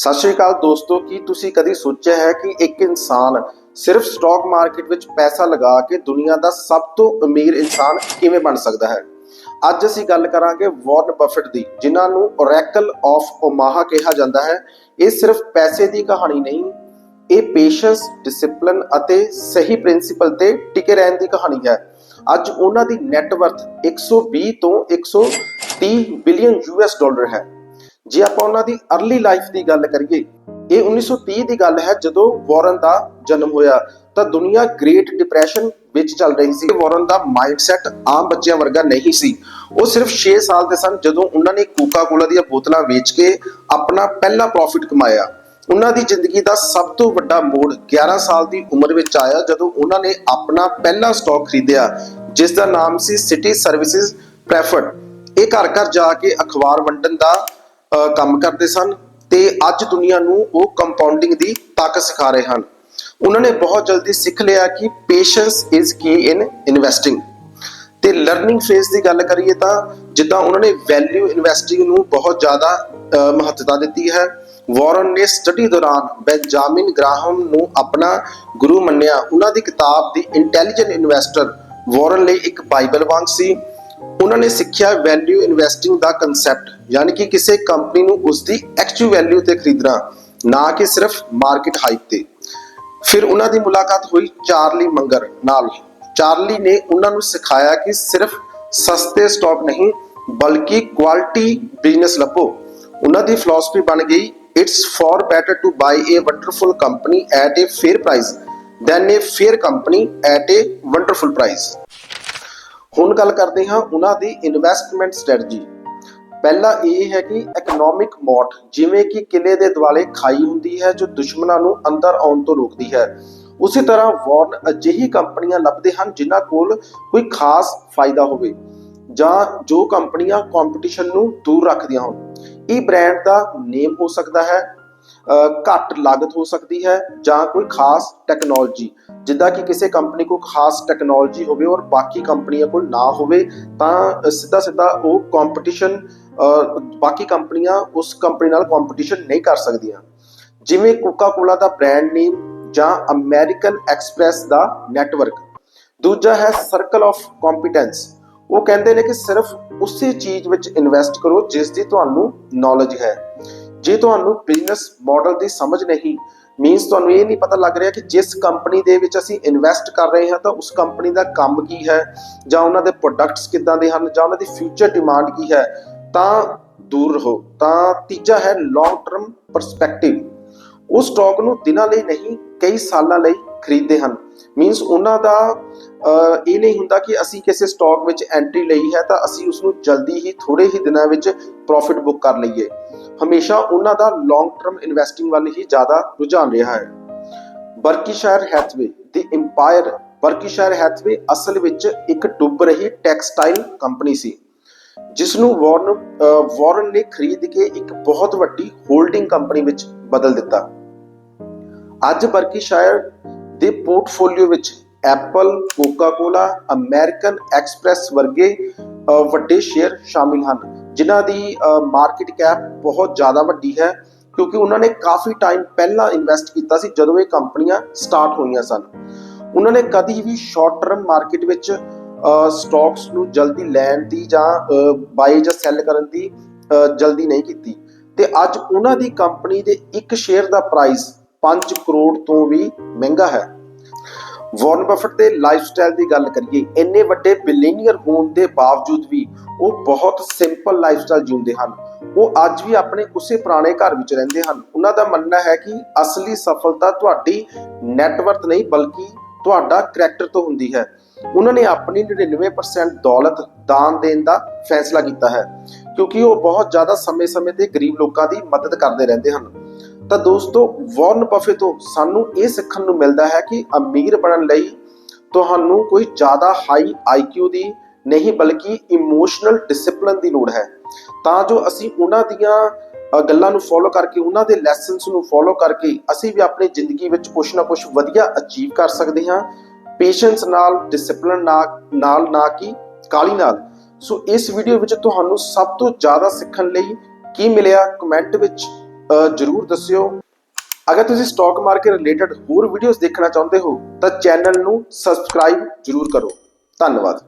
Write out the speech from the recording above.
ਸਤਿ ਸ਼੍ਰੀ ਅਕਾਲ ਦੋਸਤੋ, ਕੀ ਤੁਸੀਂ ਕਦੀ ਸੋਚਿਆ ਹੈ ਕਿ ਇੱਕ ਇਨਸਾਨ ਸਿਰਫ ਸਟਾਕ ਮਾਰਕੀਟ ਵਿੱਚ ਪੈਸਾ ਲਗਾ ਕੇ ਦੁਨੀਆ ਦਾ ਸਭ ਤੋਂ ਅਮੀਰ ਇਨਸਾਨ ਕਿਵੇਂ ਬਣ ਸਕਦਾ ਹੈ? ਅੱਜ ਅਸੀਂ ਗੱਲ ਕਰਾਂਗੇ ਵਾਰਨ ਬਫਟ ਦੀ, ਜਿਨ੍ਹਾਂ ਨੂੰ ਓਰੈਕਲ ਆਫ ਓਮਾਹਾ ਕਿਹਾ ਜਾਂਦਾ ਹੈ। ਇਹ ਸਿਰਫ ਪੈਸੇ ਦੀ ਕਹਾਣੀ ਨਹੀਂ, ਇਹ ਪੇਸ਼ੈਂਸ ਡਿਸਪਲਿਨ ਅਤੇ ਸਹੀ ਪ੍ਰਿੰਸੀਪਲ ਤੇ ਟਿਕੇ ਰਹਿਣ ਦੀ ਕਹਾਣੀ ਹੈ। ਅੱਜ ਉਹਨਾਂ ਦੀ ਨੈਟਵਰਥ 120 ਤੋਂ 130 ਬਿਲੀਅਨ ਯੂਐਸ ਡਾਲਰ ਹੈ। ਜੇ ਆਪਾਂ ਉਹਨਾਂ ਦੀ अर्ਲੀ ਲਾਈਫ ਦੀ ਗੱਲ ਕਰੀਏ, ਇਹ 1930 ਦੀ ਗੱਲ ਹੈ ਜਦੋਂ ਵਾਰਨ ਦਾ ਜਨਮ ਹੋਇਆ, ਤਾਂ ਦੁਨੀਆ ਗ੍ਰੇਟ ਡਿਪਰੈਸ਼ਨ ਵਿੱਚ ਚੱਲ ਰਹੀ ਸੀ। ਵਾਰਨ ਦਾ ਮਾਈਂਡਸੈਟ ਆਮ ਬੱਚਿਆਂ ਵਰਗਾ ਨਹੀਂ ਸੀ। ਉਹ ਸਿਰਫ 6 ਸਾਲ ਦੇ ਸਨ ਜਦੋਂ ਉਹਨਾਂ ਨੇ ਕੋਕਾ ਕੋਲਾ ਦੀਆਂ ਬੋਤਲਾਂ ਵੇਚ ਕੇ ਆਪਣਾ ਪਹਿਲਾ ਪ੍ਰੋਫਿਟ ਕਮਾਇਆ। ਉਹਨਾਂ ਦੀ ਜ਼ਿੰਦਗੀ ਦਾ ਸਭ ਤੋਂ ਵੱਡਾ ਮੋੜ 11 ਸਾਲ ਦੀ ਉਮਰ ਵਿੱਚ ਆਇਆ ਜਦੋਂ ਉਹਨਾਂ ਨੇ ਆਪਣਾ ਪਹਿਲਾ ਸਟਾਕ ਖਰੀਦਿਆ ਜਿਸ ਦਾ ਨਾਮ ਸੀ ਸਿਟੀ ਸਰਵਿਸਿਜ਼ ਪ੍ਰੈਫਰਡ ਇਹ ਘਰ ਘਰ ਜਾ ਕੇ ਅਖਬਾਰ ਵੰਡਣ ਦਾ ਕੰਮ ਕਰਦੇ ਸਨ ਤੇ ਅੱਜ ਦੁਨੀਆ ਨੂੰ ਉਹ ਕੰਪਾਊਂਡਿੰਗ ਦੀ ਤਾਕਤ ਸਿਖਾ ਰਹੇ ਹਨ। ਉਹਨਾਂ ਨੇ ਬਹੁਤ ਜਲਦੀ ਸਿੱਖ ਲਿਆ ਕਿ patience is key in investing ਤੇ ਲਰਨਿੰਗ ਫੇਸ ਦੀ ਗੱਲ ਕਰੀਏ ਤਾਂ ਜਿੱਦਾਂ ਉਹਨਾਂ ਨੇ ਵੈਲਿਊ ਇਨਵੈਸਟਿੰਗ ਨੂੰ ਬਹੁਤ ਜ਼ਿਆਦਾ ਮਹੱਤਤਾ ਦਿੱਤੀ ਹੈ ਵਾਰਨ ਨੇ ਸਟੱਡੀ ਦੌਰਾਨ ਬੈਂਜਾਮਿਨ ਗ੍ਰਾਹਮ ਨੂੰ ਆਪਣਾ ਗੁਰੂ ਮੰਨਿਆ। ਉਹਨਾਂ ਦੀ ਕਿਤਾਬ ਦੀ ਇੰਟੈਲੀਜੈਂਟ ਇਨਵੈਸਟਰ ਵਾਰਨ ਲਈ ਇੱਕ ਬਾਈਬਲ ਵਾਂਗ ਸੀ। ਉਹਨਾਂ ਨੇ ਸਿੱਖਿਆ ਵੈਲਿਊ ਇਨਵੈਸਟਿੰਗ ਦਾ ਕਨਸੈਪਟ ਯਾਨੀ ਕਿ ਕਿਸੇ ਕੰਪਨੀ ਨੂੰ ਉਸ ਦੀ ਐਕਚੁਅਲ ਵੈਲਿਊ ਤੇ ਖਰੀਦਣਾ, ਨਾ ਕਿ ਸਿਰਫ ਮਾਰਕੀਟ ਹਾਈਪ ਤੇ। ਫਿਰ ਉਹਨਾਂ ਦੀ ਮੁਲਾਕਾਤ ਹੋਈ ਚਾਰਲੀ ਮੰਗਰ ਨਾਲ। ਚਾਰਲੀ ਨੇ ਉਹਨਾਂ ਨੂੰ ਸਿਖਾਇਆ ਕਿ ਸਿਰਫ ਸਸਤੇ ਸਟਾਕ ਨਹੀਂ, ਬਲਕਿ ਕੁਆਲਿਟੀ ਬਿਜ਼ਨਸ ਲੱਭੋ। ਉਹਨਾਂ ਦੀ ਫਿਲਾਸਫੀ ਬਣ ਗਈ it's far better to buy a wonderful company at a fair price than a fair company at a wonderful price ਹੁਣ ਗੱਲ ਕਰਦੇ ਹਾਂ ਉਹਨਾਂ ਦੀ ਇਨਵੈਸਟਮੈਂਟ ਸਟ੍ਰੈਟਜੀ ਪਹਿਲਾ ਇਹ ਹੈ ਕਿ ਇਕਨੋਮਿਕ ਮੋਟ ਜਿਵੇਂ ਕਿ ਕਿਲੇ ਦੇ ਦੁਆਲੇ ਖਾਈ ਹੁੰਦੀ ਹੈ ਜੋ ਦੁਸ਼ਮਣਾਂ ਨੂੰ ਅੰਦਰ ਆਉਣ ਤੋਂ ਰੋਕਦੀ ਹੈ। ਉਸੇ ਤਰ੍ਹਾਂ ਵਾਰਨ ਅਜਿਹੀ ਕੰਪਨੀਆਂ ਲੱਭਦੇ ਹਨ ਜਿਨ੍ਹਾਂ ਕੋਲ ਕੋਈ ਖਾਸ ਫਾਇਦਾ ਹੋਵੇ ਜਾਂ ਜੋ ਕੰਪਨੀਆਂ ਕੰਪੀਟੀਸ਼ਨ ਨੂੰ ਦੂਰ ਰੱਖਦੀਆਂ ਹੋਣ। ਇਹ ਬ੍ਰਾਂਡ ਦਾ ਨੇਮ ਹੋ ਸਕਦਾ ਹੈ ਘੱਟ ਲਾਗਤ ਹੋ ਸਕਦੀ ਹੈ ਜਾਂ ਕੋਈ ਖਾਸ ਟੈਕਨੋਲੋਜੀ ਜਿੱਦਾਂ ਕਿ ਕਿਸੇ ਕੰਪਨੀ ਕੋਲ ਖਾਸ ਟੈਕਨੋਲੋਜੀ ਹੋਵੇ ਔਰ ਬਾਕੀ ਕੰਪਨੀਆਂ ਕੋਲ ਨਾ ਹੋਵੇ, ਤਾਂ ਸਿੱਧਾ ਸਿੱਧਾ ਉਹ ਕੰਪੀਟੀਸ਼ਨ ਬਾਕੀ ਕੰਪਨੀਆਂ ਉਸ ਕੰਪਨੀ ਨਾਲ ਕੰਪੀਟੀਸ਼ਨ ਨਹੀਂ ਕਰ ਸਕਦੀਆਂ। ਜਿਵੇਂ ਕੋਕਾ ਕੋਲਾ ਦਾ ਬ੍ਰਾਂਡ ਨੇਮ ਜਾਂ ਅਮਰੀਕਨ ਐਕਸਪ੍ਰੈਸ ਦਾ ਨੈਟਵਰਕ ਦੂਜਾ ਹੈ ਸਰਕਲ ਆਫ ਕੰਪੀਟੈਂਸ ਉਹ ਕਹਿੰਦੇ ਨੇ ਕਿ ਸਿਰਫ ਉਸੇ ਚੀਜ਼ ਵਿੱਚ ਇਨਵੈਸਟ ਕਰੋ ਜਿਸ ਦੀ ਤੁਹਾਨੂੰ ਨੌਲੇਜ ਹੈ। ਜੇ ਤੁਹਾਨੂੰ ਬਿਜ਼ਨਸ ਮਾਡਲ ਦੀ ਸਮਝ ਨਹੀਂ ਮੀਨਸ ਤੁਹਾਨੂੰ ਇਹ ਨਹੀਂ ਪਤਾ ਲੱਗ ਰਿਹਾ ਕਿ ਜਿਸ ਕੰਪਨੀ ਦੇ ਵਿੱਚ ਅਸੀਂ ਇਨਵੈਸਟ ਕਰ ਰਹੇ ਹਾਂ ਤਾਂ ਉਸ ਕੰਪਨੀ ਦਾ ਕੰਮ ਕੀ ਹੈ, ਜਾਂ ਉਹਨਾਂ ਦੇ ਪ੍ਰੋਡਕਟਸ ਕਿੱਦਾਂ ਦੇ ਹਨ, ਜਾਂ ਉਹਨਾਂ ਦੀ ਫਿਊਚਰ ਡਿਮਾਂਡ ਕੀ ਹੈ, ਤਾਂ ਦੂਰ ਰਹੋ। ਤਾਂ ਤੀਜਾ ਹੈ ਲੌਂਗ ਟਰਮ ਪਰਸਪੈਕਟਿਵ ਉਹ ਸਟਾਕ ਨੂੰ ਦਿਨਾਂ ਲਈ ਨਹੀਂ, ਕਈ ਸਾਲਾਂ ਲਈ ਖਰੀਦਦੇ ਹਨ। ਮੀਨਸ ਉਹਨਾਂ ਦਾ ਇਹ ਨਹੀਂ ਹੁੰਦਾ ਕਿ ਅਸੀਂ ਕਿਸੇ ਸਟਾਕ ਵਿੱਚ ਐਂਟਰੀ ਲਈ ਹੈ ਤਾਂ ਅਸੀਂ ਉਸ ਨੂੰ ਜਲਦੀ ਹੀ ਥੋੜੇ ਹੀ ਦਿਨਾਂ ਵਿੱਚ ਪ੍ਰੋਫਿਟ ਬੁੱਕ ਕਰ ਲਈਏ। ਹਮੇਸ਼ਾ ਉਹਨਾਂ ਦਾ ਲੌਂਗ ਟਰਮ ਇਨਵੈਸਟਿੰਗ ਵੱਲ ਹੀ ਜ਼ਿਆਦਾ ਰੁਝਾਨ ਰਿਹਾ ਹੈ। ਬਰਕੀਸ਼ਾਇਰ ਹੈਥਵੇ ਦੀ ਇੰਪਾਇਰ ਬਰਕੀਸ਼ਾਇਰ ਹੈਥਵੇ ਅਸਲ ਵਿੱਚ ਇੱਕ ਡੁੱਬ ਰਹੀ ਟੈਕਸਟਾਈਲ ਕੰਪਨੀ ਸੀ ਜਿਸ ਨੂੰ ਵਾਰਨ ਵਾਰਨ ਨੇ ਖਰੀਦ ਕੇ ਇੱਕ ਬਹੁਤ ਵੱਡੀ ਹੋਲਡਿੰਗ ਕੰਪਨੀ ਵਿੱਚ ਬਦਲ ਦਿੱਤਾ। ਅੱਜ ਬਰਕੀਸ਼ਾਇਰ ਦੇ ਪੋਰਟਫੋਲੀਓ ਵਿੱਚ ਐਪਲ, ਕੋਕਾ-ਕੋਲਾ, ਅਮਰੀਕਨ ਐਕਸਪ੍ਰੈਸ ਵਰਗੇ ਵੱਡੇ ਸ਼ੇਅਰ ਸ਼ਾਮਿਲ ਹਨ, ਜਿਨ੍ਹਾਂ ਦੀ ਮਾਰਕੀਟ ਕੈਪ ਬਹੁਤ ਜ਼ਿਆਦਾ ਵੱਡੀ ਹੈ, ਕਿਉਂਕਿ ਉਹਨਾਂ ਨੇ ਕਾਫੀ ਟਾਈਮ ਪਹਿਲਾਂ ਇਨਵੈਸਟ ਕੀਤਾ ਸੀ, ਜਦੋਂ ਇਹ ਕੰਪਨੀਆਂ ਸਟਾਰਟ ਹੋਈਆਂ ਸਨ। ਉਹਨਾਂ ਨੇ ਕਦੀ ਵੀ ਸ਼ਾਰਟ ਟਰਮ ਮਾਰਕੀਟ ਵਿੱਚ ਸਟਾਕਸ ਨੂੰ ਜਲਦੀ ਲੈਣ ਦੀ ਜਾਂ ਬਾਈ ਜਾਂ ਸੈਲ ਕਰਨ ਦੀ ਜਲਦੀ ਨਹੀਂ ਕੀਤੀ। ਤੇ ਅੱਜ ਉਹਨਾਂ ਦੀ ਕੰਪਨੀ ਦੇ ਇੱਕ ਸ਼ੇਅਰ ਦਾ ਪ੍ਰਾਈਸ 5 ਕਰੋੜ ਤੋਂ ਵੀ ਮਹਿੰਗਾ ਹੈ। ਵਾਰਨ ਬਫਟ ਦੇ ਲਾਈਫਸਟਾਈਲ ਦੀ ਗੱਲ ਕਰੀਏ, ਇੰਨੇ ਵੱਡੇ ਬਿਲੀਨੀਅਰ ਹੋਣ ਦੇ ਬਾਵਜੂਦ ਵੀ ਉਹ ਬਹੁਤ ਸਿੰਪਲ ਲਾਈਫਸਟਾਈਲ ਜਿਉਂਦੇ ਹਨ। ਉਹ ਅੱਜ ਵੀ ਆਪਣੇ ਉਸੇ ਪੁਰਾਣੇ ਘਰ ਵਿੱਚ ਰਹਿੰਦੇ ਹਨ। ਉਹਨਾਂ ਦਾ ਮੰਨਣਾ ਹੈ ਕਿ ਅਸਲੀ ਸਫਲਤਾ ਤੁਹਾਡੀ ਨੈਟਵਰਥ ਨਹੀਂ, ਬਲਕਿ ਤੁਹਾਡਾ ਕਰੈਕਟਰ ਤੋਂ ਹੁੰਦੀ ਹੈ। ਉਹਨਾਂ ਨੇ ਆਪਣੀ 99% ਦੌਲਤ ਦਾਨ ਦੇਣ ਦਾ ਫੈਸਲਾ ਕੀਤਾ ਹੈ, ਕਿਉਂਕਿ ਉਹ ਬਹੁਤ ਜ਼ਿਆਦਾ ਸਮੇਂ-ਸਮੇਂ ਤੇ ਗਰੀਬ ਲੋਕਾਂ ਦੀ ਮਦਦ ਕਰਦੇ ਰਹਿੰਦੇ ਹਨ। ਤਾਂ ਦੋਸਤੋ, ਵਾਰਨ ਬਫੇ ਤੋਂ ਸਾਨੂੰ ਇਹ ਸਿੱਖਣ ਨੂੰ ਮਿਲਦਾ ਹੈ ਕਿ ਅਮੀਰ ਬਣਨ ਲਈ ਤੁਹਾਨੂੰ ਕੋਈ ਜ਼ਿਆਦਾ ਹਾਈ ਆਈਕਿਊ ਦੀ ਨਹੀਂ ਬਲਕਿ ਇਮੋਸ਼ਨਲ ਡਿਸਪਲਿਨ ਦੀ ਲੋੜ ਹੈ। ਤਾਂ ਜੋ ਅਸੀਂ ਉਹਨਾਂ ਦੀਆਂ ਗੱਲਾਂ ਨੂੰ ਫੋਲੋ ਕਰਕੇ, ਉਹਨਾਂ ਦੇ ਲੈਸਨਸ ਨੂੰ ਫੋਲੋ ਕਰਕੇ ਅਸੀਂ ਵੀ ਆਪਣੀ ਜ਼ਿੰਦਗੀ ਵਿੱਚ ਕੁਝ ਨਾ ਕੁਝ ਵਧੀਆ ਅਚੀਵ ਕਰ ਸਕਦੇ ਹਾਂ। ਪੇਸ਼ੈਂਸ ਨਾਲ ਡਿਸਪਲਿਨ ਨਾਲ ਨਾ ਕਿ ਕਾਲੀ ਨਾਲ। ਸੋ ਇਸ ਵੀਡੀਓ ਵਿੱਚ ਤੁਹਾਨੂੰ ਸਭ ਤੋਂ ਜ਼ਿਆਦਾ ਸਿੱਖਣ ਲਈ ਕੀ ਮਿਲਿਆ? ਕਮੈਂਟ ਵਿੱਚ ਜਰੂਰ ਦੱਸਿਓ। ਅਗਰ ਤੁਸੀਂ ਸਟਾਕ ਮਾਰਕੀਟ ਰਿਲੇਟਡ ਹੋਰ ਵੀਡੀਓਜ਼ ਦੇਖਣਾ ਚਾਹੁੰਦੇ ਹੋ, ਤਾਂ ਚੈਨਲ ਨੂੰ ਸਬਸਕ੍ਰਾਈਬ ਜਰੂਰ ਕਰੋ। ਧੰਨਵਾਦ।